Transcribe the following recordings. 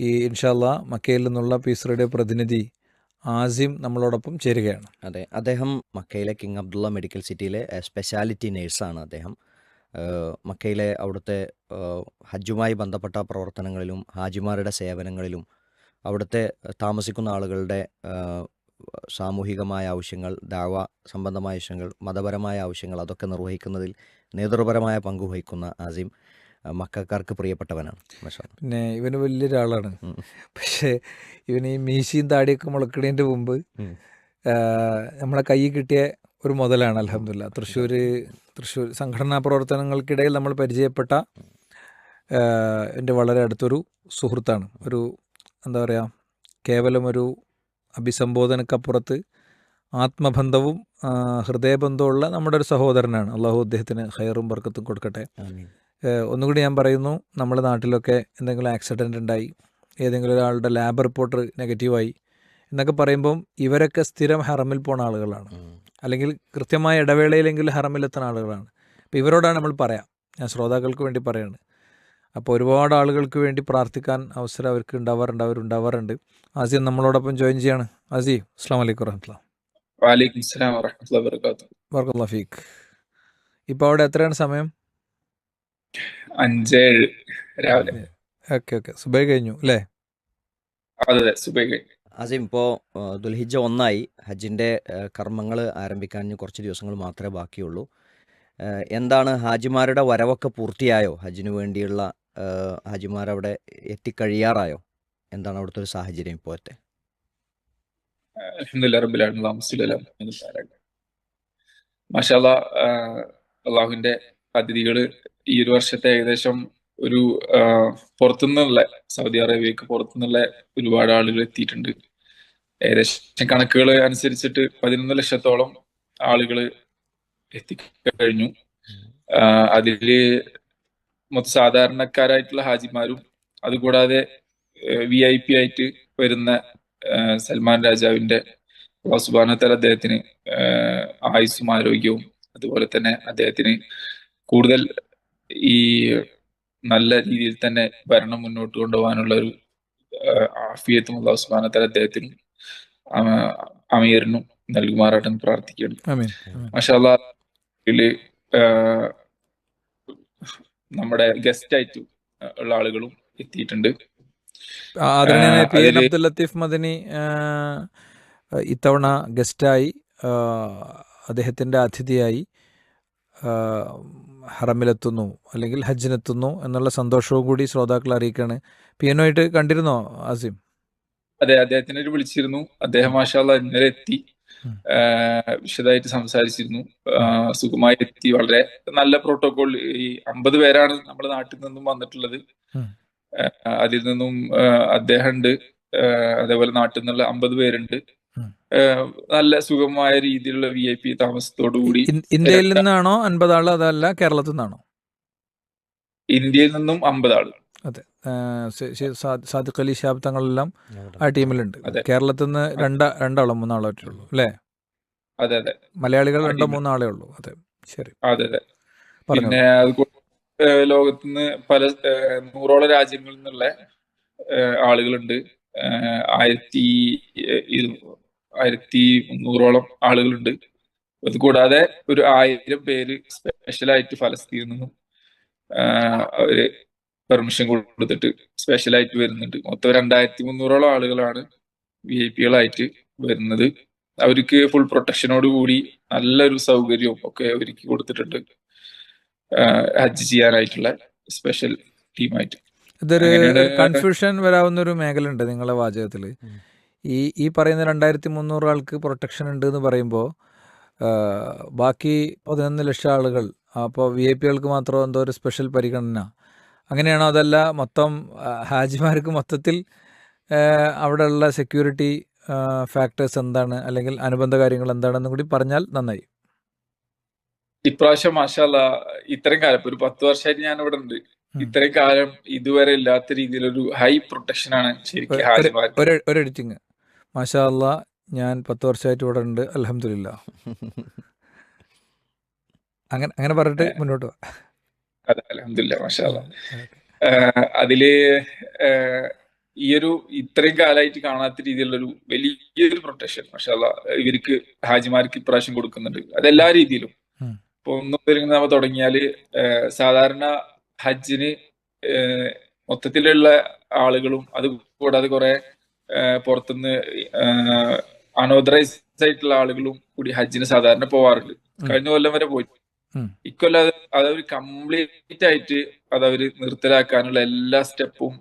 ഈ ഇൻഷാല്ല മക്കയിൽ നിന്നുള്ള പീസ്രയുടെ പ്രതിനിധി ആസിം നമ്മളോടൊപ്പം ചേരുകയാണ്. അതെ അദ്ദേഹം മക്കയിലെ കിങ് അബ്ദുള്ള മെഡിക്കൽ സിറ്റിയിലെ സ്പെഷ്യാലിറ്റി നേഴ്സാണ് അദ്ദേഹം. മക്കയിലെ അവിടുത്തെ ഹജ്ജുമായി ബന്ധപ്പെട്ട പ്രവർത്തനങ്ങളിലും ഹാജിമാരുടെ സേവനങ്ങളിലും അവിടുത്തെ താമസിക്കുന്ന ആളുകളുടെ സാമൂഹികമായ ആവശ്യങ്ങൾ ദാവ സംബന്ധമായ ആവശ്യങ്ങൾ മതപരമായ ആവശ്യങ്ങൾ അതൊക്കെ നിർവഹിക്കുന്നതിൽ നേതൃപരമായ പങ്കുവഹിക്കുന്ന ആസിം. മക്കാർക്ക് പ്രിയപ്പെട്ടവനാണ്. പിന്നെ ഇവന് വലിയൊരാളാണ്. പക്ഷേ ഇവന് ഈ മീശയും താടിയൊക്കെ മുളക്കണേന്റെ മുമ്പ് നമ്മളെ കയ്യിൽ കിട്ടിയ ഒരു മുതലാണ് അലഹമില്ല തൃശ്ശൂർ തൃശ്ശൂർ സംഘടനാ പ്രവർത്തനങ്ങൾക്കിടയിൽ നമ്മൾ പരിചയപ്പെട്ട എന്റെ വളരെ അടുത്തൊരു സുഹൃത്താണ്. ഒരു എന്താ പറയുക കേവലം ഒരു അഭിസംബോധനക്കപ്പുറത്ത് ആത്മബന്ധവും ഹൃദയബന്ധവും ഉള്ള നമ്മുടെ ഒരു സഹോദരനാണ്. അള്ളാഹു അദ്ദേഹത്തിന് ഹയറും ബർക്കത്തും കൊടുക്കട്ടെ. ഒന്നുകൂടി ഞാൻ പറയുന്നു നമ്മുടെ നാട്ടിലൊക്കെ എന്തെങ്കിലും ആക്സിഡന്റ് ഉണ്ടായി ഏതെങ്കിലും ഒരാളുടെ ലാബ് റിപ്പോർട്ട് നെഗറ്റീവായി എന്നൊക്കെ പറയുമ്പം ഇവരൊക്കെ സ്ഥിരം ഹറമിൽ പോണ ആളുകളാണ്. അല്ലെങ്കിൽ കൃത്യമായ ഇടവേളയിലെങ്കിലും ഹറമിലെത്തുന്ന ആളുകളാണ്. അപ്പോൾ ഇവരോടാണ് നമ്മൾ പറയാം. ഞാൻ ശ്രോതാക്കൾക്ക് വേണ്ടി പറയാണ്. അപ്പോൾ ഒരുപാട് ആളുകൾക്ക് വേണ്ടി പ്രാർത്ഥിക്കാൻ അവസരം അവർക്ക് ഉണ്ടാവാറുണ്ട് അവരുണ്ടാവാറുണ്ട് ആസിം നമ്മളോടൊപ്പം ജോയിൻ ചെയ്യാണ്. ആസി അസ്ലാം വലൈക്കും വറഹമുല്ല വർക്കുള്ള ഫീക്ക്. ഇപ്പോൾ അവിടെ എത്രയാണ് സമയം? അഞ്ചേഴ് രാവിലെ. Okay okay. സുബൈ കഴിഞ്ഞു അല്ലേ? അതെ സുബൈ കഴിഞ്ഞു. ഇപ്പോൾ ദുൽഹിജ ഒന്നായി. ഹജ്ജിന്റെ കർമ്മങ്ങൾ ആരംഭിക്കാൻ കുറച്ച് ദിവസങ്ങൾ മാത്രമേ ബാക്കിയുള്ളൂ. എന്താണ് ഹാജിമാരുടെ വരവൊക്കെ പൂർത്തിയായോ? ഹജ്ജിന് വേണ്ടിയുള്ള ഹാജിമാർ ഹാജിമാരവിടെ എത്തിക്കഴിയാറായോ? എന്താണ് അവിടുത്തെ ഒരു സാഹചര്യം ഇപ്പോഴത്തെ? മാഷാല്ല അള്ളാഹുവിന്റെ അതിഥികൾ ഈ ഒരു വർഷത്തെ ഏകദേശം ഒരു പുറത്തുനിന്നുള്ള സൗദി അറേബ്യക്ക് പുറത്തുനിന്നുള്ള ഒരുപാട് ആളുകൾ എത്തിയിട്ടുണ്ട്. ഏകദേശം കണക്കുകൾ അനുസരിച്ചിട്ട് പതിനൊന്ന് ലക്ഷത്തോളം ആളുകൾ എത്തിക്കഴിഞ്ഞു. കഴിഞ്ഞു അതിൽ മൊത്തം സാധാരണക്കാരായിട്ടുള്ള ഹാജിമാരും അതുകൂടാതെ വി ഐ പി ആയിട്ട് വരുന്ന സൽമാൻ രാജാവിന്റെ സുബാനത്തല അദ്ദേഹത്തിന് ആയുസ്സും ആരോഗ്യവും അതുപോലെ തന്നെ അദ്ദേഹത്തിന് കൂടുതൽ ഈ നല്ല രീതിയിൽ തന്നെ ഭരണം മുന്നോട്ട് കൊണ്ടുപോകാനുള്ള ഒരു ആഫിയത്തും അള്ളാഹു സുബാനത്തല അദ്ദേഹത്തിനും അമീറിനും നൽകുമാറാട്ടെന്ന് പ്രാർത്ഥിക്കുന്നു പ്രാർത്ഥിക്കുകയാണ്. മഷാല്ല നമ്മുടെ ഗസ്റ്റ് ആയിട്ട് ഉള്ള ആളുകളും എത്തിയിട്ടുണ്ട്. ആദരണീയനായ ആ, പി എൻ അബ്ദുൽ ലത്തീഫ് മദനി ഇത്തവണ ഗസ്റ്റായി അദ്ദേഹത്തിന്റെ അതിഥിയായി. ഹറമിലെത്തുന്നു അല്ലെങ്കിൽ ഹജ്ജിനെത്തുന്നു എന്നുള്ള സന്തോഷവും കൂടി ശ്രോതാക്കൾ അറിയിക്കുകയാണ് പി ആയിട്ട് കണ്ടിരുന്നോ ആസിം? അതെ അദ്ദേഹത്തിനെ ഒരു വിളിച്ചിരുന്നു. അദ്ദേഹം മാഷാല്ല ഇന്നലെ എത്തി. വിശദമായിട്ട് സംസാരിച്ചിരുന്നു. സുഖമായി എത്തി. വളരെ നല്ല പ്രോട്ടോകോൾ. ഈ അമ്പത് പേരാണ് നമ്മുടെ നാട്ടിൽ നിന്നും വന്നിട്ടുള്ളത്. അതിൽ നിന്നും അദ്ദേഹം ഉണ്ട്. അതേപോലെ നാട്ടിൽ നിന്നുള്ള അമ്പത് പേരുണ്ട്. നല്ല സുഖമായ രീതിയിലുള്ള വി ഐ പി താമസത്തോടു കൂടി. ഇന്ത്യയിൽ നിന്നാണോ അൻപത് ആൾ അതല്ല കേരളത്തിൽ നിന്നാണോ? ഇന്ത്യയിൽ നിന്നും അമ്പത് ആൾ അതെ സാദിഖ് അലി ഷാബ് തങ്ങളെല്ലാം ആ ടീമിലുണ്ട്. കേരളത്തിൽ നിന്ന് രണ്ട രണ്ടാളോ മൂന്നാളോ ഉള്ളൂ അല്ലേ? അതെ അതെ. മലയാളികൾ രണ്ടോ മൂന്നാളേ ഉള്ളൂ. അതെ. ശരി. അതെ അതെ. പിന്നെ ലോകത്ത് ലോകത്തുനിന്ന് പല നൂറോളം രാജ്യങ്ങളിൽ നിന്നുള്ള ആളുകളുണ്ട്. ആയിരത്തി ആയിരത്തി മുന്നൂറോളം ആളുകളുണ്ട്. അത് കൂടാതെ ഒരു ആയിരം പേര് സ്പെഷ്യലായിട്ട് ഫലസ്തീനിൽ നിന്നും അവർ പെർമിഷൻ കൊടുത്തിട്ട് സ്പെഷ്യലായിട്ട് വരുന്നുണ്ട്. മൊത്തം രണ്ടായിരത്തി മുന്നൂറോളം ആളുകളാണ് വി ഐ പികളായിട്ട് വരുന്നത്. അവർക്ക് ഫുൾ പ്രൊട്ടക്ഷനോട് കൂടി നല്ലൊരു സൗകര്യവും ഒക്കെ അവർക്ക് കൊടുത്തിട്ടുണ്ട്. ഹജ്ജ് ചെയ്യാനായിട്ടുള്ള സ്പെഷ്യൽ ടീമായിട്ട് ഇതൊരു കൺഫ്യൂഷൻ വരാവുന്ന ഒരു മേഖല ഉണ്ട് നിങ്ങളെ വാചകത്തിൽ ഉം. ഈ ഈ പറയുന്ന രണ്ടായിരത്തി മുന്നൂറ് ആൾക്ക് പ്രൊട്ടക്ഷൻ ഉണ്ട് എന്ന് പറയുമ്പോൾ ബാക്കി പതിനൊന്ന് ലക്ഷം ആളുകൾ അപ്പോൾ വി ഐ പികൾക്ക് മാത്രം എന്തോ ഒരു സ്പെഷ്യൽ പരിഗണന. അങ്ങനെയാണോ അതല്ല മൊത്തം ഹാജിമാർക്ക് മൊത്തത്തിൽ അവിടെയുള്ള സെക്യൂരിറ്റി ഫാക്ടേഴ്സ് എന്താണ്? അല്ലെങ്കിൽ അനുബന്ധ കാര്യങ്ങൾ എന്താണെന്ന് കൂടി പറഞ്ഞാൽ നന്നായി. ഇപ്രാവശ്യം മാഷാല്ല ഇത്രയും കാലം ഒരു പത്ത് വർഷമായിട്ട് ഞാൻ ഇവിടെ ഉണ്ട്. ഇത്രയും കാലം ഇതുവരെ ഇല്ലാത്ത രീതിയിലൊരു ഹൈ പ്രൊട്ടക്ഷൻ ആണ് ശരിക്കും ഹാജിമാർ ഒരു എഡിറ്റിങ് മാഷാ അല്ലാ ഞാൻ പത്ത് വർഷമായിട്ട് ഇവിടെ ഉണ്ട്. അലഹമില്ല അങ്ങനെ അങ്ങനെ പറഞ്ഞിട്ട് മുന്നോട്ട് അതെ അലഹമില്ല മാഷാല്ല അതിൽ ഈയൊരു ഈ ഒരു ഇത്രയും കാലമായിട്ട് കാണാത്ത രീതിയിലുള്ള ഒരു വലിയൊരു പ്രൊട്ടക്ഷൻ മഷാല്ല ഇവർക്ക് ഹാജിമാർക്ക് ഇപ്രാവശ്യം കൊടുക്കുന്നുണ്ട്. അതെല്ലാ രീതിയിലും. ഇപ്പൊ ഒന്ന് പേരിങ്ങനെ നമ്മൾ തുടങ്ങിയാൽ സാധാരണ ഹജ്ജിന് മൊത്തത്തിലുള്ള ആളുകളും അത് കൂടാതെ കുറെ പുറത്തുനിന്ന് അൺഓതറൈസ് ആയിട്ടുള്ള ആളുകളും കൂടി ഹജ്ജിന് സാധാരണ പോവാറുണ്ട് കഴിഞ്ഞ കൊല്ലം വരെ പോയി. ഇക്കൊല്ലം അത് കംപ്ലീറ്റ് ആയിട്ട് അതവര് നിർത്തലാക്കാനുള്ള എല്ലാ സ്റ്റെപ്പും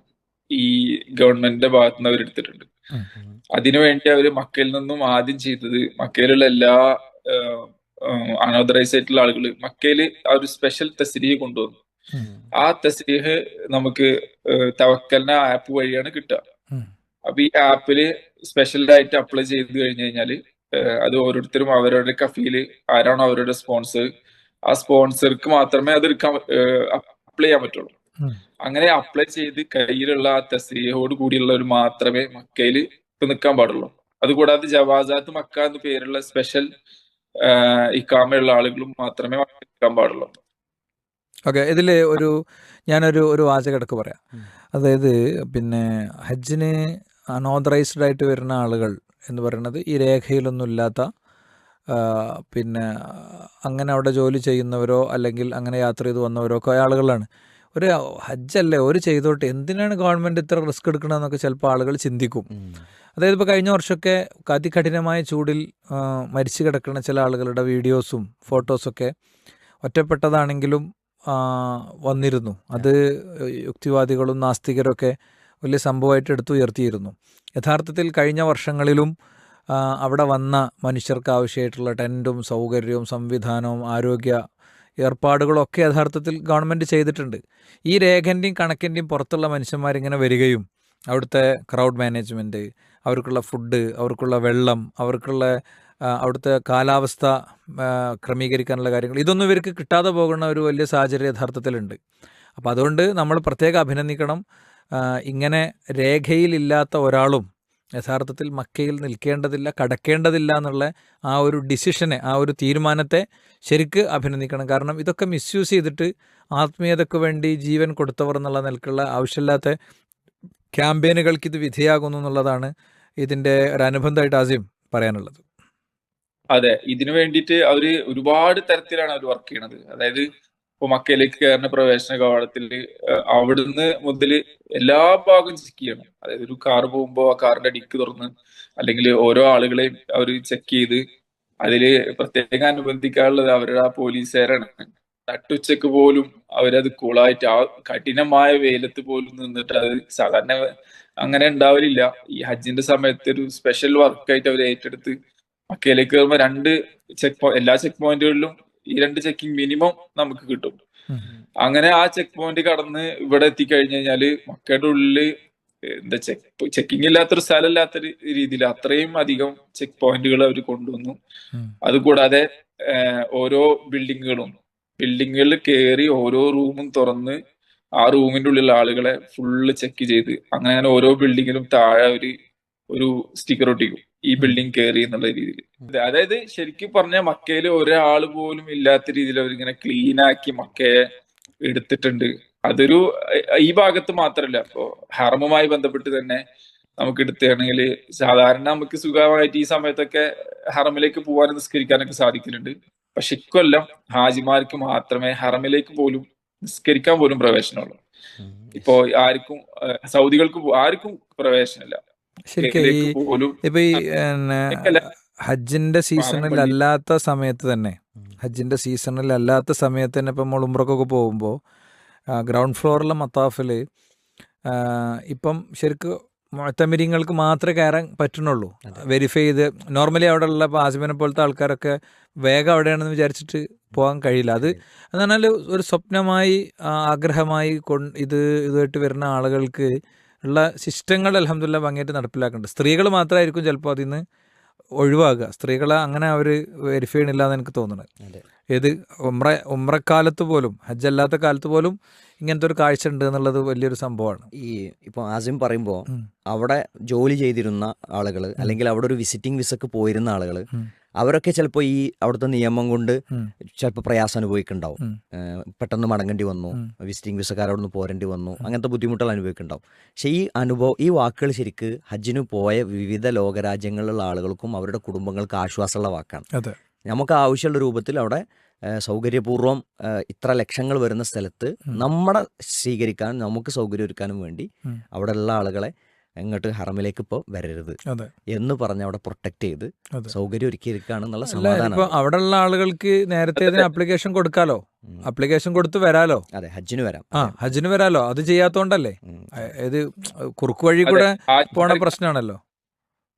ഈ ഗവൺമെന്റിന്റെ ഭാഗത്ത് നിന്ന് അവർ എടുത്തിട്ടുണ്ട് ഉം. അതിനുവേണ്ടി അവർ മക്കയിൽ നിന്നും ആദ്യം ചെയ്തത് മക്കയിലുള്ള എല്ലാ അനോതറൈസ് ആയിട്ടുള്ള ആളുകൾ മക്കയിൽ ആ ഒരു സ്പെഷ്യൽ തസ്രീഹ് കൊണ്ടുവന്നു ആ തസ്രീഹ് നമുക്ക് തവക്കലിന് ആപ്പ് വഴിയാണ് കിട്ടുക. അപ്പൊ ഈ ആപ്പിൽ സ്പെഷ്യൽ ആയിട്ട് അപ്ലൈ ചെയ്ത് കഴിഞ്ഞു കഴിഞ്ഞാൽ അത് ഓരോരുത്തരും അവരുടെ കഫീൽ ആരാണോ അവരുടെ സ്പോൺസർ ആ സ്പോൺസർക്ക് മാത്രമേ അത് എടുക്കാൻ അപ്ലൈ ചെയ്യാൻ പറ്റുള്ളൂ. അങ്ങനെ അപ്ലൈ ചെയ്ത് കയ്യിലുള്ള ആ തസ്രീഹോട് കൂടിയുള്ളവർ മാത്രമേ മക്കയിൽ ഇപ്പൊ നിൽക്കാൻ പാടുള്ളൂ. അതുകൂടാതെ ജവാസാത്ത് മക്ക എന്ന പേരുള്ള സ്പെഷ്യൽ ഇക്കാമയുള്ള ആളുകളും മാത്രമേ മക്കയിൽ നിൽക്കാൻ പാടുള്ളൂ. ഓക്കെ ഇതിൽ ഒരു ഞാനൊരു ഒരു വാചകടക്ക് പറയാം. അതായത് പിന്നെ ഹജ്ജിന് അൺഓതറൈസ്ഡ് ആയിട്ട് വരുന്ന ആളുകൾ എന്ന് പറയുന്നത് ഈ രേഖയിലൊന്നും ഇല്ലാത്ത പിന്നെ അങ്ങനെ അവിടെ ജോലി ചെയ്യുന്നവരോ അല്ലെങ്കിൽ അങ്ങനെ യാത്ര ചെയ്ത് വന്നവരോ ഒക്കെ ആളുകളാണ്. ഒരു ഹജ്ജല്ലേ ഒരു ചെയ്തോട്ടെ. എന്തിനാണ് ഗവൺമെന്റ് ഇത്ര റിസ്ക് എടുക്കണമെന്നൊക്കെ ചിലപ്പോൾ ആളുകൾ ചിന്തിക്കും. അതായത് ഇപ്പോൾ കഴിഞ്ഞ വർഷമൊക്കെ അതികഠിനമായ ചൂടിൽ മരിച്ചു കിടക്കുന്ന ചില ആളുകളുടെ വീഡിയോസും ഫോട്ടോസൊക്കെ ഒറ്റപ്പെട്ടതാണെങ്കിലും വന്നിരുന്നു. അത് യുക്തിവാദികളും നാസ്തികരൊക്കെ വലിയ സംഭവമായിട്ട് എടുത്തുയർത്തിയിരുന്നു യഥാർത്ഥത്തിൽ കഴിഞ്ഞ വർഷങ്ങളിലും അവിടെ വന്ന മനുഷ്യർക്ക് ആവശ്യമായിട്ടുള്ള ടെന്റും സൗകര്യവും സംവിധാനവും ആരോഗ്യ ഏർപ്പാടുകളൊക്കെ യഥാർത്ഥത്തിൽ ഗവൺമെന്റ് ചെയ്തിട്ടുണ്ട്. ഈ രേഖന്റെയും കണക്കിന്റെയും പുറത്തുള്ള മനുഷ്യന്മാരിങ്ങനെ വരികയും അവിടുത്തെ ക്രൗഡ് മാനേജ്മെന്റ് അവർക്കുള്ള ഫുഡ് അവർക്കുള്ള വെള്ളം അവർക്കുള്ള അവിടുത്തെ കാലാവസ്ഥ ക്രമീകരിക്കാനുള്ള കാര്യങ്ങൾ ഇതൊന്നും ഇവർക്ക് കിട്ടാതെ പോകുന്ന ഒരു വലിയ സാഹചര്യം യഥാർത്ഥത്തിലുണ്ട്. അപ്പോൾ അതുകൊണ്ട് നമ്മൾ പ്രത്യേകം അഭിനന്ദിക്കണം. ഇങ്ങനെ രേഖയിലില്ലാത്ത ഒരാളും യഥാർത്ഥത്തിൽ മക്കയിൽ നിൽക്കേണ്ടതില്ല കടക്കേണ്ടതില്ല എന്നുള്ള ആ ഒരു ഡിസിഷനെ ആ ഒരു തീരുമാനത്തെ ശരിക്ക് അഭിനന്ദിക്കണം. കാരണം ഇതൊക്കെ മിസ്യൂസ് ചെയ്തിട്ട് ആത്മീയതയ്ക്ക് വേണ്ടി ജീവൻ കൊടുത്തവർ എന്നുള്ള നിലക്കുള്ള ആവശ്യമില്ലാത്ത ക്യാമ്പയിനുകൾക്ക് ഇത് വിധേയാകുന്നു എന്നുള്ളതാണ് ഇതിന്റെ ഒരു അനുബന്ധമായിട്ട് ആദ്യം പറയാനുള്ളത്. അതെ ഇതിനു വേണ്ടിയിട്ട് അവർ ഒരുപാട് തരത്തിലാണ് അവർ വർക്ക് ചെയ്യണത്. അതായത് ഇപ്പൊ മക്കയിലേക്ക് കയറുന്ന പ്രവേശന കവാടത്തിൽ അവിടുന്ന് മുതൽ എല്ലാ ഭാഗവും ചെക്ക് ചെയ്യണം. അതായത് ഒരു കാർ പോകുമ്പോൾ ആ കാറിന്റെ ഡിക്ക് തുറന്ന് അല്ലെങ്കിൽ ഓരോ ആളുകളെയും അവർ ചെക്ക് ചെയ്ത് അതിൽ പ്രത്യേകം അനുബന്ധിക്കാനുള്ളത് അവരുടെ ആ പോലീസുകാരാണ്. നട്ടുച്ചക്ക് പോലും അവരത് കൂളായിട്ട് ആ കഠിനമായ വെയിലത്ത് പോലും നിന്നിട്ട് അത് സാധാരണ അങ്ങനെ ഉണ്ടാവലില്ല. ഈ ഹജ്ജിന്റെ സമയത്ത് ഒരു സ്പെഷ്യൽ വർക്കായിട്ട് അവർ ഏറ്റെടുത്ത് മക്കയിലേക്ക് കയറുമ്പോൾ രണ്ട് ചെക്ക് എല്ലാ ചെക്ക് പോയിന്റുകളിലും ഈ രണ്ട് ചെക്കിംഗ് മിനിമം നമുക്ക് കിട്ടും. അങ്ങനെ ആ ചെക്ക് പോയിന്റ് കടന്ന് ഇവിടെ എത്തിക്കഴിഞ്ഞു കഴിഞ്ഞാൽ മക്കയുടെ ഉള്ളിൽ എന്താ ചെക്ക് ചെക്കിംഗ് ഇല്ലാത്തൊരു സ്ഥലം ഇല്ലാത്തൊരു രീതിയിൽ അത്രയും അധികം ചെക്ക് പോയിന്റുകൾ അവർ കൊണ്ടുവന്നു. അതുകൂടാതെ ഓരോ ബിൽഡിങ്ങുകളും ബിൽഡിങ്ങുകളിൽ കയറി ഓരോ റൂമും തുറന്ന് ആ റൂമിന്റെ ഉള്ളിലുള്ള ആളുകളെ ഫുള്ള് ചെക്ക് ചെയ്ത് അങ്ങനെ അങ്ങനെ ഓരോ ബിൽഡിങ്ങിലും താഴെ ഒരു ഒരു സ്റ്റിക്കർ ഒട്ടിക്കും. ഈ ബിൽഡിംഗ് കയറി എന്നുള്ള രീതിയിൽ അതായത് ശരിക്കും പറഞ്ഞാൽ മക്കയിൽ ഒരാൾ പോലും ഇല്ലാത്ത രീതിയിൽ അവരിങ്ങനെ ക്ലീൻ ആക്കി മക്കയെ എടുത്തിട്ടുണ്ട്. അതൊരു ഈ ഭാഗത്ത് മാത്രല്ല. ഇപ്പോ ഹർമുമായി ബന്ധപ്പെട്ട് തന്നെ നമുക്ക് എടുത്തുകയാണെങ്കിൽ സാധാരണ നമുക്ക് സുഖമായിട്ട് ഈ സമയത്തൊക്കെ ഹറമിലേക്ക് പോകാൻ നിസ്കരിക്കാനൊക്കെ സാധിക്കുന്നുണ്ട് പക്ഷെ ഇക്കൊല്ലം ഹാജിമാർക്ക് മാത്രമേ ഹറമിലേക്ക് പോലും നിസ്കരിക്കാൻ പോലും പ്രവേശനമുള്ളൂ. ഇപ്പോ ആർക്കും സൗദികൾക്ക് ആർക്കും പ്രവേശനമില്ല. ശരിക്കും ഈ ഇപ്പൊ ഈ ഹജ്ജിന്റെ സീസണിൽ അല്ലാത്ത സമയത്ത് തന്നെ ഹജ്ജിന്റെ സീസണിൽ അല്ലാത്ത സമയത്ത് തന്നെ ഇപ്പം നമ്മൾ ഉംറക്കൊക്കെ പോകുമ്പോൾ ഗ്രൗണ്ട് ഫ്ലോറിലെ മത്താഫിൽ ഇപ്പം ശരിക്കും മുഴത്തമിരിങ്ങൾക്ക് മാത്രമേ കയറാൻ പറ്റുന്നുള്ളൂ. വെരിഫൈ ചെയ്ത് നോർമലി അവിടെ ഉള്ള ഇപ്പോൾ ആസിമിനെ പോലത്തെ ആൾക്കാരൊക്കെ വേഗം അവിടെയാണെന്ന് വിചാരിച്ചിട്ട് പോകാൻ കഴിയില്ല. അത് എന്ന് പറഞ്ഞാൽ ഒരു സ്വപ്നമായി ആഗ്രഹമായി കൊ- ഇത് ഇതുമായിട്ട് വരുന്ന ആളുകൾക്ക് ഉള്ള സിസ്റ്റങ്ങൾ അലഹമില്ല ഭംഗിയായിട്ട് നടപ്പിലാക്കുന്നുണ്ട് സ്ത്രീകൾ മാത്രമായിരിക്കും ചിലപ്പോൾ അതിൽ നിന്ന് ഒഴിവാകുക സ്ത്രീകളെ അങ്ങനെ അവർ വെരിഫൈ ചെയ്യണില്ല എന്ന് എനിക്ക് തോന്നുന്നത് ഏത് ഉമ്ര ഉമ്രക്കാലത്ത് പോലും ഹജ്ജ് അല്ലാത്ത കാലത്ത് പോലും ഇങ്ങനത്തെ ഒരു കാഴ്ച ഉണ്ട് എന്നുള്ളത് വലിയൊരു സംഭവമാണ്. ഈ ഇപ്പോൾ ആസിം പറയുമ്പോൾ അവിടെ ജോലി ചെയ്തിരുന്ന ആളുകൾ അല്ലെങ്കിൽ അവിടെ ഒരു വിസിറ്റിംഗ് വിസക്ക് പോയിരുന്ന ആളുകൾ. അവരൊക്കെ ചിലപ്പോൾ ഈ അവിടുത്തെ നിയമം കൊണ്ട് ചിലപ്പോൾ പ്രയാസം അനുഭവിക്കുന്നുണ്ടാവും. പെട്ടെന്ന് മടങ്ങേണ്ടി വന്നു. വിസിറ്റിംഗ് വിസിറ്റിംഗ് അവിടെ നിന്ന് പോരേണ്ടി വന്നു. അങ്ങനത്തെ ബുദ്ധിമുട്ടുകൾ അനുഭവിക്കുന്നുണ്ടാവും. പക്ഷേ ഈ അനുഭവം ഈ വാക്കുകൾ ശരിക്ക് ഹജ്ജിന് പോയ വിവിധ ലോകരാജ്യങ്ങളിലുള്ള ആളുകൾക്കും അവരുടെ കുടുംബങ്ങൾക്ക് ആശ്വാസമുള്ള വാക്കാണ്. നമുക്ക് ആവശ്യമുള്ള രൂപത്തിൽ അവിടെ സൗകര്യപൂർവം ഇത്ര ലക്ഷങ്ങൾ വരുന്ന സ്ഥലത്ത് നമ്മുടെ നമ്മളെ സ്വീകരിക്കാൻ നമുക്ക് സൗകര്യം ഒരുക്കാനും വേണ്ടി അവിടെയുള്ള ആളുകളെ ഇങ്ങോട്ട് ഹറമിലേക്ക് ഇപ്പോൾ വരരുത് അതെ. എന്ന് പറഞ്ഞ് അവിടെ പ്രൊട്ടക്ട് ചെയ്ത് സൗകര്യം ഒരുക്കിയിരിക്കുകയാണെന്നുള്ള എന്നുള്ള സമാധാനം. അവിടെ അവിടെയുള്ള ആളുകൾക്ക് നേരത്തെ ഇതിന് അപ്ലിക്കേഷൻ കൊടുക്കാലോ? അപ്ലിക്കേഷൻ കൊടുത്ത് വരാലോ? അതെ ഹജ്ജിന് വരാം. ആ ഹജ്ജിന് വരാലോ? അത് ചെയ്യാത്തോണ്ടല്ലേ? ഇത് കുറുക്ക് വഴി കൂടെ പോണ പ്രശ്നമാണല്ലോ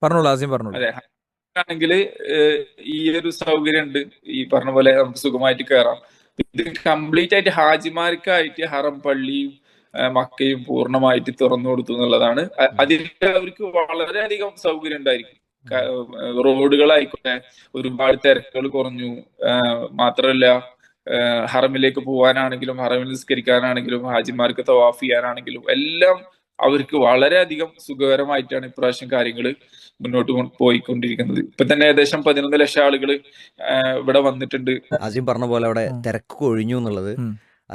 പറഞ്ഞോളൂ ആദ്യം പറഞ്ഞോളൂ. അതെ ആണെങ്കിൽ ഈ ഒരു സൗകര്യം ഉണ്ട് ഈ പറഞ്ഞ പോലെ നമുക്ക് സുഖമായിട്ട് കയറാം ഇത് കംപ്ലീറ്റ് ആയിട്ട് ഹാജിമാർക്കായിട്ട് ഹറം പള്ളിയും മക്കയും പൂർണമായിട്ട് തുറന്നു കൊടുത്തു എന്നുള്ളതാണ്. അതിൽ അതിന്റെ അവർക്ക് വളരെയധികം സൗകര്യം ഉണ്ടായിരിക്കും. റോഡുകളായിക്കോട്ടെ ഒരുപാട് തിരക്കുകൾ കുറഞ്ഞു. മാത്രമല്ല ഹറമിലേക്ക് പോകാനാണെങ്കിലും ഹറമിൽ നിസ്കരിക്കാനാണെങ്കിലും ഹാജിമാർക്ക് തവാഫ് ചെയ്യാനാണെങ്കിലും എല്ലാം അവർക്ക് വളരെയധികം സുഖകരമായിട്ടാണ് ഇപ്രാവശ്യം കാര്യങ്ങൾ മുന്നോട്ട് പോയിക്കൊണ്ടിരിക്കുന്നത്. ഇപ്പൊ തന്നെ ഏകദേശം പതിനൊന്ന് ലക്ഷം ആളുകൾ ഇവിടെ വന്നിട്ടുണ്ട്. ആദ്യം പറഞ്ഞ പോലെ അവിടെ. തിരക്ക് ഒഴിഞ്ഞു എന്നുള്ളത്.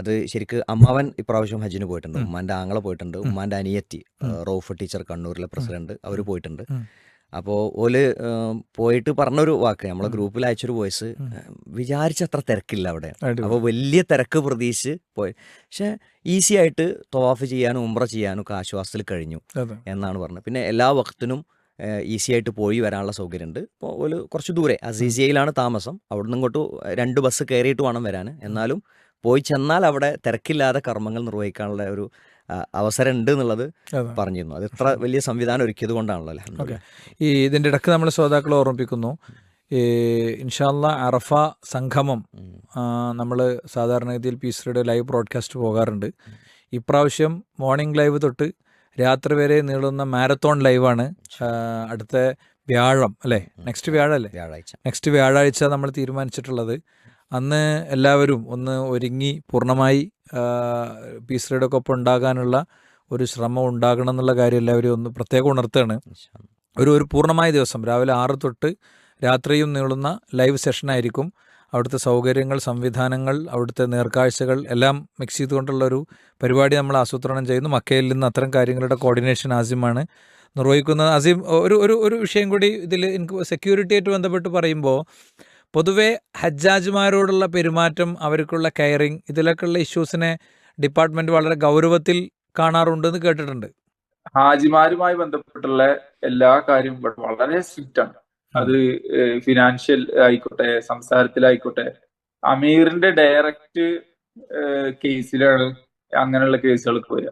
അത് ശരിക്ക് അമ്മാവൻ ഇപ്രാവശ്യം ഹജ്ജിന് പോയിട്ടുണ്ട്. ഉമ്മാന്റെ ഉമ്മാന്റെ ആങ്ങളെ പോയിട്ടുണ്ട്. ഉമ്മാന്റെ ഉമ്മാന്റെ അനിയത്തി റോഫ് ടീച്ചർ കണ്ണൂരിലെ പ്രസിഡന്റ് അവർ പോയിട്ടുണ്ട്. അപ്പോ അപ്പോൾ ഓൽ പോയിട്ട് പറഞ്ഞൊരു വാക്ക്. നമ്മളെ ഗ്രൂപ്പിൽ അയച്ചൊരു വോയിസ് വിചാരിച്ചത്ര വിചാരിച്ച തിരക്കില്ല അവിടെ. അപ്പോൾ വലിയ തിരക്ക് പ്രതീക്ഷിച്ച് പോയി. പക്ഷേ ഈസി ആയിട്ട് തവാഫ് ചെയ്യാനും ഉമ്ര ചെയ്യാനും ഒക്കെ ആശ്വാസത്തിൽ കഴിഞ്ഞു എന്നാണ് പറഞ്ഞത്. പിന്നെ എല്ലാ വക്തിനും ഈസി ആയിട്ട് പോയി വരാനുള്ള സൗകര്യമുണ്ട്. ഇപ്പോൾ ഒരു കുറച്ച് ദൂരെ അസീസിയയിലാണ് താമസം. അവിടുന്ന് ഇങ്ങോട്ട് രണ്ട് ബസ് കയറിയിട്ട് വേണം വരാൻ. എന്നാലും പോയി ചെന്നാൽ അവിടെ തിരക്കില്ലാതെ കർമ്മങ്ങൾ നിർവഹിക്കാനുള്ള ഒരു അവസരം ഉണ്ട് എന്നുള്ളത് പറഞ്ഞിരുന്നു. അത് ഇത്ര വലിയ സംവിധാനം ഒരുക്കിയത് കൊണ്ടാണല്ലോ ഓക്കെ. ഈ ഇതിന്റെ ഇടയ്ക്ക് നമ്മൾ ശ്രോതാക്കളെ ഓർമ്മിപ്പിക്കുന്നു. ഈ ഇൻഷാല്ല അറഫ സംഗമം നമ്മൾ സാധാരണഗതിയിൽ പീസറുടെ ലൈവ് ബ്രോഡ്കാസ്റ്റ് പോകാറുണ്ട്. ഇപ്രാവശ്യം മോർണിംഗ് ലൈവ് തൊട്ട് രാത്രി വരെ നീളുന്ന മാരത്തോൺ ലൈവാണ് അടുത്ത വ്യാഴം അല്ലേ? നെക്സ്റ്റ് വ്യാഴം അല്ലേ? വ്യാഴാഴ്ച. നെക്സ്റ്റ് വ്യാഴാഴ്ച നമ്മൾ തീരുമാനിച്ചിട്ടുള്ളത്. അന്ന് എല്ലാവരും ഒന്ന് ഒരുങ്ങി പൂർണമായി പീസ് ശ്രീയുടെ ഒപ്പം ഉണ്ടാകാനുള്ള ഒരു ശ്രമം ഉണ്ടാകണം എന്നുള്ള കാര്യം എല്ലാവരും ഒന്ന് പ്രത്യേകം ഉണർത്തുകയാണ്. ഒരു ഒരു പൂർണമായ ദിവസം രാവിലെ ആറ് തൊട്ട് രാത്രിയും നീളുന്ന ലൈവ് സെഷനായിരിക്കും. അവിടുത്തെ സൗകര്യങ്ങൾ സംവിധാനങ്ങൾ അവിടുത്തെ നേർക്കാഴ്ചകൾ എല്ലാം മിക്സ് ചെയ്തുകൊണ്ടുള്ള ഒരു പരിപാടി നമ്മൾ ആസൂത്രണം ചെയ്യുന്നു. മക്കയിൽ നിന്ന് അത്തരം കാര്യങ്ങളുടെ കോർഡിനേഷൻ ആസിമാണ് നിർവഹിക്കുന്നത്. അസീം ഒരു ഒരു ഒരു വിഷയം കൂടി ഇതിൽ എനിക്ക് സെക്യൂരിറ്റിയായിട്ട് ബന്ധപ്പെട്ട് പറയുമ്പോൾ പൊതുവേ ഹജ്ജാജ്മാരോടുള്ള പെരുമാറ്റം അവർക്കുള്ള കെയറിങ് ഇതിലൊക്കെയുള്ള ഇഷ്യൂസിനെ ഡിപ്പാർട്ട്മെന്റ് വളരെ ഗൗരവത്തിൽ കാണാറുണ്ടെന്ന് കേട്ടിട്ടുണ്ട് ഹാജിമാരുമായി ബന്ധപ്പെട്ടുള്ള എല്ലാ കാര്യവും വളരെ സ്ട്രിക്റ്റ് ആണ് അത് ഫിനാൻഷ്യൽ ആയിക്കോട്ടെ സംസാരത്തിലായിക്കോട്ടെ അമീറിന്റെ ഡയറക്റ്റ് കേസിലാണ് അങ്ങനെയുള്ള കേസുകൾക്ക് വരിക.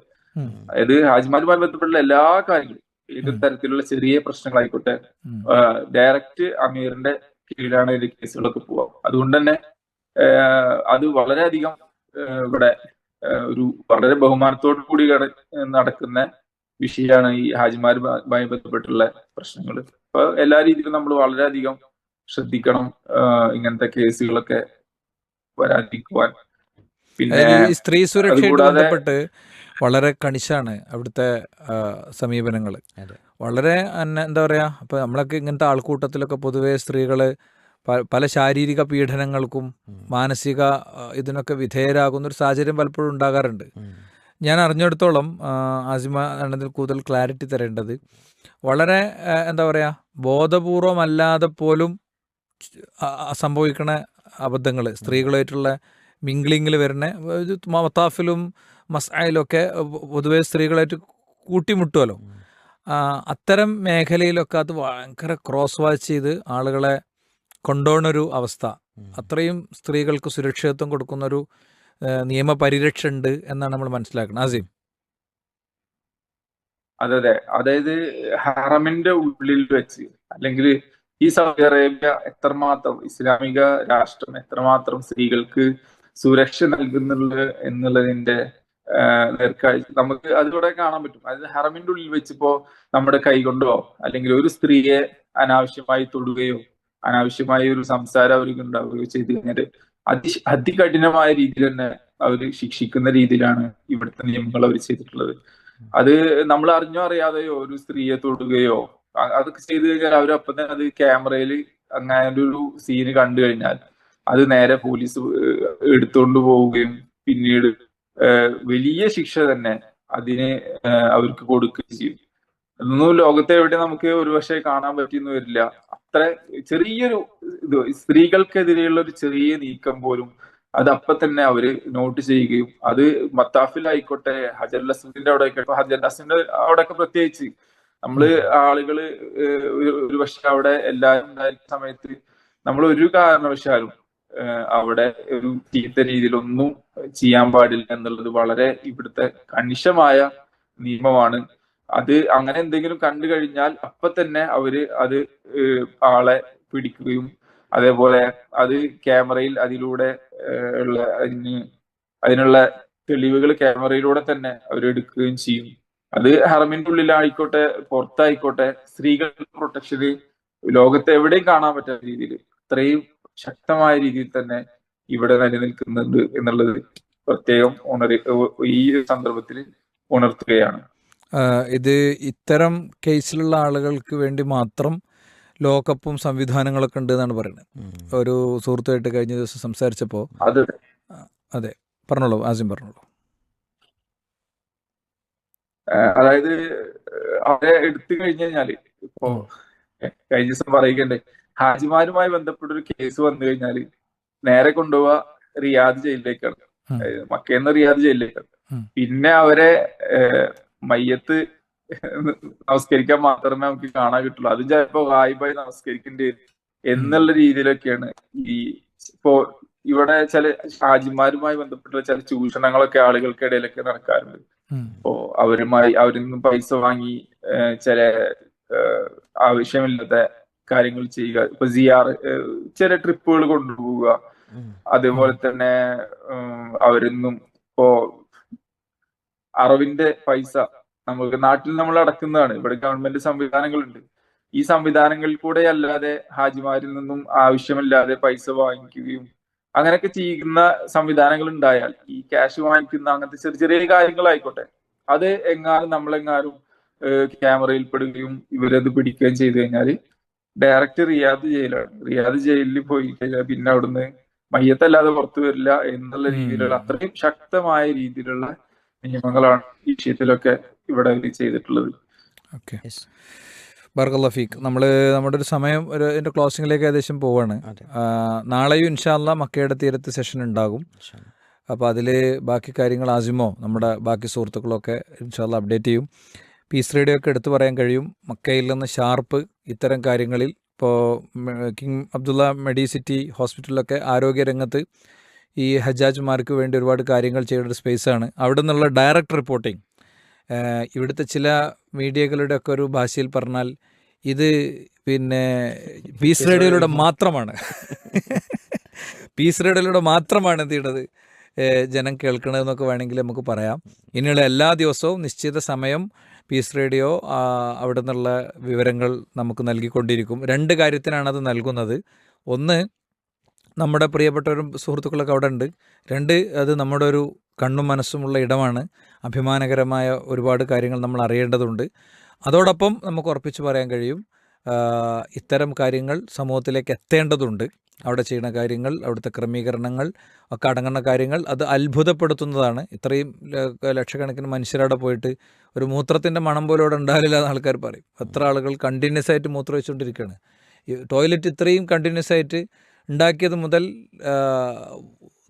അതായത് ഹാജിമാരുമായി ബന്ധപ്പെട്ടുള്ള എല്ലാ കാര്യങ്ങളും ഏത് തരത്തിലുള്ള ചെറിയ പ്രശ്നങ്ങളായിക്കോട്ടെ. ഡയറക്റ്റ് അമീറിന്റെ കീഴിലാണ് ഇതിൽ കേസുകളൊക്കെ പോവാം അതുകൊണ്ട് തന്നെ അത് വളരെയധികം ഇവിടെ ഒരു വളരെ ബഹുമാനത്തോടു കൂടി നടക്കുന്ന വിഷയമാണ് ഈ ഹാജിമാരുമായി ബന്ധപ്പെട്ടുള്ള പ്രശ്നങ്ങൾ അപ്പൊ എല്ലാ രീതിയിലും നമ്മൾ വളരെയധികം ശ്രദ്ധിക്കണം ഇങ്ങനത്തെ കേസുകളൊക്കെ വരാതിരിക്കുവാൻ. പിന്നെ സ്ത്രീ സുരക്ഷ ബന്ധപ്പെട്ട് വളരെ കണിശാണ് അവിടുത്തെ സമീപനങ്ങൾ വളരെ എന്താ പറയുക അപ്പോൾ നമ്മളൊക്കെ ഇങ്ങനത്തെ ആൾക്കൂട്ടത്തിലൊക്കെ പൊതുവേ സ്ത്രീകൾ പല ശാരീരിക പീഡനങ്ങൾക്കും മാനസിക ഇതിനൊക്കെ വിധേയരാകുന്ന ഒരു സാഹചര്യം പലപ്പോഴും ഉണ്ടാകാറുണ്ട്. ഞാൻ അറിഞ്ഞിടത്തോളം ആസിമ എന്നതിൽ കൂടുതൽ ക്ലാരിറ്റി തരേണ്ടത് വളരെ എന്താ പറയുക ബോധപൂർവമല്ലാതെ പോലും സംഭവിക്കണ അബദ്ധങ്ങൾ സ്ത്രീകളുമായിട്ടുള്ള മിംഗ്ലിങ്ങിൽ വരുന്ന മത്താഫിലും മസ്ആയിലൊക്കെ പൊതുവേ സ്ത്രീകളായിട്ട് കൂട്ടിമുട്ടുമല്ലോ. അത്തരം മേഖലയിലൊക്കെ അത് ഭയങ്കര ക്രോസ് വാച്ച് ചെയ്ത് ആളുകളെ കൊണ്ടുപോകുന്നൊരു അവസ്ഥ. അത്രയും സ്ത്രീകൾക്ക് സുരക്ഷിതത്വം കൊടുക്കുന്നൊരു നിയമപരിരക്ഷ ഉണ്ട് എന്നാണ് നമ്മൾ മനസ്സിലാക്കുന്നത്. ആസിം അതെ അതെ. അതായത് ഹറമിന്റെ ഉള്ളിൽ വെച്ച് അല്ലെങ്കിൽ ഈ സൗദി അറേബ്യ എത്രമാത്രം ഇസ്ലാമിക രാഷ്ട്രം എത്രമാത്രം സ്ത്രീകൾക്ക് സുരക്ഷ നൽകുന്നുള്ള എന്നുള്ളതിന്റെ നേർക്കാഴ്ച നമുക്ക് അതിലൂടെ കാണാൻ പറ്റും. അതായത് ഹറമിന്റെ ഉള്ളിൽ വെച്ചിപ്പോ നമ്മുടെ കൈ കൊണ്ടോ അല്ലെങ്കിൽ ഒരു സ്ത്രീയെ അനാവശ്യമായി തൊടുകയോ അനാവശ്യമായ ഒരു സംസാരം അവർക്ക് ഉണ്ടാവുകയോ ചെയ്തു കഴിഞ്ഞാൽ അതി അതികഠിനമായ രീതിയിൽ തന്നെ അവർ ശിക്ഷിക്കുന്ന രീതിയിലാണ് ഇവിടുത്തെ നിയമങ്ങൾ അവർ ചെയ്തിട്ടുള്ളത്. അത് നമ്മൾ അറിഞ്ഞോ അറിയാതെയോ ഒരു സ്ത്രീയെ തൊടുകയോ അതൊക്കെ ചെയ്തു കഴിഞ്ഞാൽ അവർ അപ്പം തന്നെ അത് ക്യാമറയിൽ അങ്ങനെ ഒരു സീന് കണ്ടു കഴിഞ്ഞാൽ അത് നേരെ പോലീസ് എടുത്തുകൊണ്ട് പോവുകയും പിന്നീട് വലിയ ശിക്ഷ തന്നെ അതിന് അവർക്ക് കൊടുക്കുകയും ചെയ്യും അതൊന്നും ലോകത്തെ എവിടെ നമുക്ക് ഒരുപക്ഷെ കാണാൻ പറ്റിയെന്ന് വരില്ല. അത്ര ചെറിയൊരു ഇത് സ്ത്രീകൾക്കെതിരെയുള്ള ഒരു ചെറിയ നീക്കം പോലും അത് അപ്പൊ തന്നെ അവർ നോട്ട് ചെയ്യുകയും അത് മത്താഫിലായിക്കോട്ടെ ഹജർ അസ്മിന്റെ അവിടെ ആയിക്കോട്ടെ ഹജർ അസ്മിന്റെ അവിടെയൊക്കെ പ്രത്യേകിച്ച്. നമ്മൾ ആളുകൾ ഒരു- പക്ഷെ അവിടെ എല്ലാവരും ഉണ്ടായിരുന്ന സമയത്ത് നമ്മൾ ഒരു കാരണവശാലും അവിടെ ഒരു ചീത്ത രീതിയിലൊന്നും ചെയ്യാൻ പാടില്ല എന്നുള്ളത് വളരെ ഇവിടുത്തെ കണിശമായ നിയമമാണ്. അത് അങ്ങനെ എന്തെങ്കിലും കണ്ടു കഴിഞ്ഞാൽ അപ്പൊ തന്നെ അവർ അത് ആളെ പിടിക്കുകയും അതേപോലെ അത് ക്യാമറയിൽ അതിലൂടെ ഉള്ള അതിന് അതിനുള്ള തെളിവുകൾ ക്യാമറയിലൂടെ തന്നെ അവരെടുക്കുകയും ചെയ്യും. അത് ഹറമിന്റെ ഉള്ളിലായിക്കോട്ടെ പുറത്തായിക്കോട്ടെ സ്ത്രീകളുടെ പ്രൊട്ടക്ഷന് ലോകത്ത് എവിടെയും കാണാൻ പറ്റാത്ത രീതിയിൽ അത്രയും ശക്തമായ രീതിയിൽ തന്നെ ഇവിടെ നിലനിൽക്കുന്നുണ്ട് എന്നുള്ളത് പ്രത്യേകം ഉണരി ഈ സന്ദർഭത്തിൽ ഉണർത്തുകയാണ്. ഇത് ഇത്തരം കേസിലുള്ള ആളുകൾക്ക് വേണ്ടി മാത്രം ലോകകപ്പും സംവിധാനങ്ങളൊക്കെ ഉണ്ട് എന്നാണ് പറയുന്നത്. ഒരു സുഹൃത്തുമായിട്ട് കഴിഞ്ഞ ദിവസം സംസാരിച്ചപ്പോൾ അത് അതെ പറഞ്ഞോളൂ ആസിം പറഞ്ഞോളൂ. അതായത് അവരെ എടുത്തു കഴിഞ്ഞു കഴിഞ്ഞാൽ ഇപ്പോ കഴിഞ്ഞ ദിവസം പറയുകയുണ്ട് ഹാജിമാരുമായി ബന്ധപ്പെട്ട ഒരു കേസ് വന്നു കഴിഞ്ഞാൽ നേരെ കൊണ്ടുപോവാ റിയാദ് ജയിലിലേക്കാണ്. മക്കേന്ന് റിയാദ് ജയിലിലേക്കാണ്. പിന്നെ അവരെ മയ്യത്ത് നമസ്കരിക്കാൻ മാത്രമേ നമുക്ക് കാണാൻ കിട്ടുള്ളൂ. അതും ചിലപ്പോ വായ്പായി നമസ്കരിക്കേണ്ടി വരും എന്നുള്ള രീതിയിലൊക്കെയാണ് ഈ ഇപ്പോ ഇവിടെ ചില ഹാജിമാരുമായി ബന്ധപ്പെട്ട ചില ചൂഷണങ്ങളൊക്കെ ആളുകൾക്കിടയിലൊക്കെ നടക്കാറുണ്ട്. അപ്പോ അവരുമായി അവരിൽ നിന്നും പൈസ വാങ്ങി ചില ആവശ്യമില്ലാത്ത കാര്യങ്ങൾ ചെയ്യുക. ഇപ്പൊ സിയാർ ചില ട്രിപ്പുകൾ കൊണ്ടുപോവുക. അതേപോലെ തന്നെ അവരൊന്നും ഇപ്പോ അറവിന്റെ പൈസ നമുക്ക് നാട്ടിൽ നമ്മൾ അടക്കുന്നതാണ്. ഇവിടെ ഗവൺമെന്റ് സംവിധാനങ്ങളുണ്ട്. ഈ സംവിധാനങ്ങളിൽ കൂടെ അല്ലാതെ ഹാജിമാരിൽ നിന്നും ആവശ്യമില്ലാതെ പൈസ വാങ്ങിക്കുകയും അങ്ങനെയൊക്കെ ചെയ്യുന്ന സംവിധാനങ്ങൾ ഉണ്ടായാൽ ഈ ക്യാഷ് വാങ്ങിക്കുന്ന അങ്ങനത്തെ ചെറിയ ചെറിയ കാര്യങ്ങളായിക്കോട്ടെ. അത് എങ്ങാനും നമ്മളെങ്ങാനും ക്യാമറയിൽ പെടുകയും ഇവരത് പിടിക്കുകയും ചെയ്തു കഴിഞ്ഞാൽ ഡയറക്റ്റ് റിയാദ് ജയിലാണ് റിയാദ് ജയിലിൽ പോയി കഴിഞ്ഞാൽ പിന്നെ അവിടുന്ന് മയ്യത്തല്ലാതെ പുറത്തു വരില്ല എന്നുള്ള രീതിയിലുള്ള അത്രയും ശക്തമായ രീതിയിലുള്ള നിയമങ്ങളാണ് ഈ വിഷയത്തിലൊക്കെ ഇവിടെ ചെയ്തിട്ടുള്ളത്. ഓക്കെ. ബർഗല്ല ഫീക്ക്. നമ്മൾ നമ്മുടെ ഒരു സമയം ഒരു എന്റെ ക്ലോസിങ്ങിലേക്ക് ഏകദേശം പോവാണ്. നാളെയും ഇൻഷാല്ല മക്കയുടെ തീരത്ത് സെഷൻ ഉണ്ടാകും. അപ്പോൾ അതിൽ ബാക്കി കാര്യങ്ങൾ ആസിമോ നമ്മുടെ ബാക്കി സുഹൃത്തുക്കളൊക്കെ ഇൻഷാല്ല അപ്ഡേറ്റ് ചെയ്യും. പീസ് റേഡിയോ ഒക്കെ എടുത്തു പറയാൻ കഴിയും. മക്കയിൽ നിന്ന് ഷാർപ്പ് ഇത്തരം കാര്യങ്ങളിൽ ഇപ്പോൾ കിങ് അബ്ദുള്ള മെഡിസിറ്റി ഹോസ്പിറ്റലിലൊക്കെ ആരോഗ്യരംഗത്ത് ഈ ഹജാജ്മാർക്ക് വേണ്ടി ഒരുപാട് കാര്യങ്ങൾ ചെയ്യേണ്ട ഒരു സ്പേസാണ്. അവിടെ നിന്നുള്ള ഡയറക്റ്റ് റിപ്പോർട്ടിംഗ് ഇവിടുത്തെ ചില മീഡിയകളുടെ ഒക്കെ ഒരു ഭാഷയിൽ പറഞ്ഞാൽ ഇത് പിന്നെ പീസ് റേഡിയോയിലൂടെ മാത്രമാണ്. പീസ് റേഡിയോയിലൂടെ മാത്രമാണ് എന്ത് ചെയ്യണത്? ജനം കേൾക്കണതെന്നൊക്കെ വേണമെങ്കിൽ നമുക്ക് പറയാം. ഇനിയുള്ള എല്ലാ ദിവസവും നിശ്ചിത സമയം പീസ് റേഡിയോ അവിടെ നിന്നുള്ള വിവരങ്ങൾ നമുക്ക് നൽകിക്കൊണ്ടിരിക്കും. രണ്ട് കാര്യത്തിനാണ് അത് നൽകുന്നത്. ഒന്ന് നമ്മുടെ പ്രിയപ്പെട്ടവരും സുഹൃത്തുക്കളൊക്കെ അവിടെ ഉണ്ട് രണ്ട് അത് നമ്മുടെ ഒരു കണ്ണും മനസ്സുമുള്ള ഇടമാണ്. അഭിമാനകരമായ ഒരുപാട് കാര്യങ്ങൾ നമ്മൾ അറിയേണ്ടതുണ്ട്. അതോടൊപ്പം നമുക്ക് ഉറപ്പിച്ച് പറയാൻ കഴിയും ഇത്തരം കാര്യങ്ങൾ സമൂഹത്തിലേക്ക് എത്തേണ്ടതുണ്ട്. അവിടെ ചെയ്യുന്ന കാര്യങ്ങൾ അവിടുത്തെ ക്രമീകരണങ്ങൾ ഒക്കെ അടങ്ങുന്ന കാര്യങ്ങൾ അത് അത്ഭുതപ്പെടുത്തുന്നതാണ്. ഇത്രയും ലക്ഷക്കണക്കിന് മനുഷ്യരവിടെ പോയിട്ട് ഒരു മൂത്രത്തിന്റെ മണം പോലും അവിടെ ഉണ്ടാവില്ല എന്ന് ആൾക്കാർ പറയും. എത്ര ആളുകൾ കണ്ടിന്യൂസ് ആയിട്ട് മൂത്രം വെച്ചുകൊണ്ടിരിക്കുകയാണ് ഈ ടോയ്ലറ്റ് ഇത്രയും കണ്ടിന്യൂസ് ആയിട്ട് ഉണ്ടാക്കിയത് മുതൽ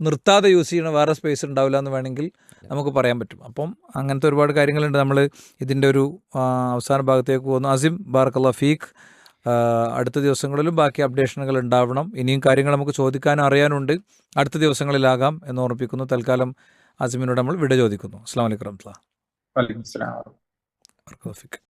നിർത്താതെ യൂസ് ചെയ്യണ വേറെ സ്പേസ് ഉണ്ടാവില്ല എന്ന് വേണമെങ്കിൽ നമുക്ക് പറയാൻ പറ്റും. അപ്പം അങ്ങനത്തെ ഒരുപാട് കാര്യങ്ങളുണ്ട്. നമ്മൾ ഇതിന്റെ ഒരു അവസാന ഭാഗത്തേക്ക് പോകുന്നു. അസിം ബാർക്കല്ല ഫീഖ്. അടുത്ത ദിവസങ്ങളിലും ബാക്കി അപ്ഡേഷനുകൾ ഉണ്ടാവണം. ഇനിയും കാര്യങ്ങൾ നമുക്ക് ചോദിക്കാൻ അറിയാനുണ്ട്. അടുത്ത ദിവസങ്ങളിലാകാം എന്ന് ഓർമ്മിപ്പിക്കുന്നു. തൽക്കാലം അസിമിനോട് നമ്മൾ വിട ചോദിക്കുന്നു. അസ്സാം വലൈക്കും വലൈക്കും